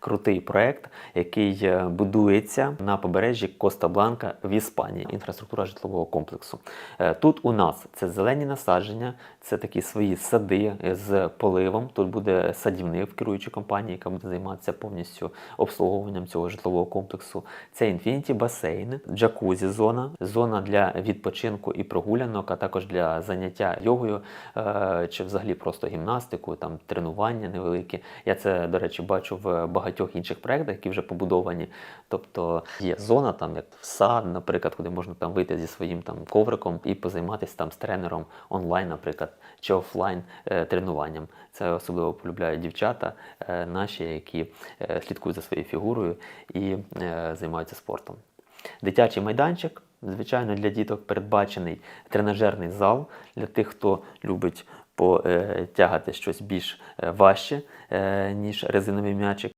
крутий проект, який е, будується на побережжі Коста-Бланка в Іспанії. Інфраструктура житлового комплексу. Е, Тут у нас це зелені насадження, це такі свої сади з поливом. Тут буде садівник в керуючій компанії, яка буде займатися повністю обслуговуванням цього житлового комплексу. Це інфініті басейн, джакузі зона, зона для відпочинку і прогулянок, а також для заняття йогою е, чи взагалі просто гімнастикою, там тренування невеликі. Я це, до речі, бачу в багатьох інших проєктах, які вже побудовані. Тобто є зона, там як сад, наприклад, куди можна там вийти зі своїм там ковриком і позайматися там з тренером онлайн, наприклад, чи офлайн е. Це особливо полюбляють дівчата е, наші, які е, слідкують за своєю фігурою і займаються спортом. Дитячий майданчик, звичайно, для діток передбачений тренажерний зал для тих, хто любить потягати щось більш важче, ніж резиновий м'ячик.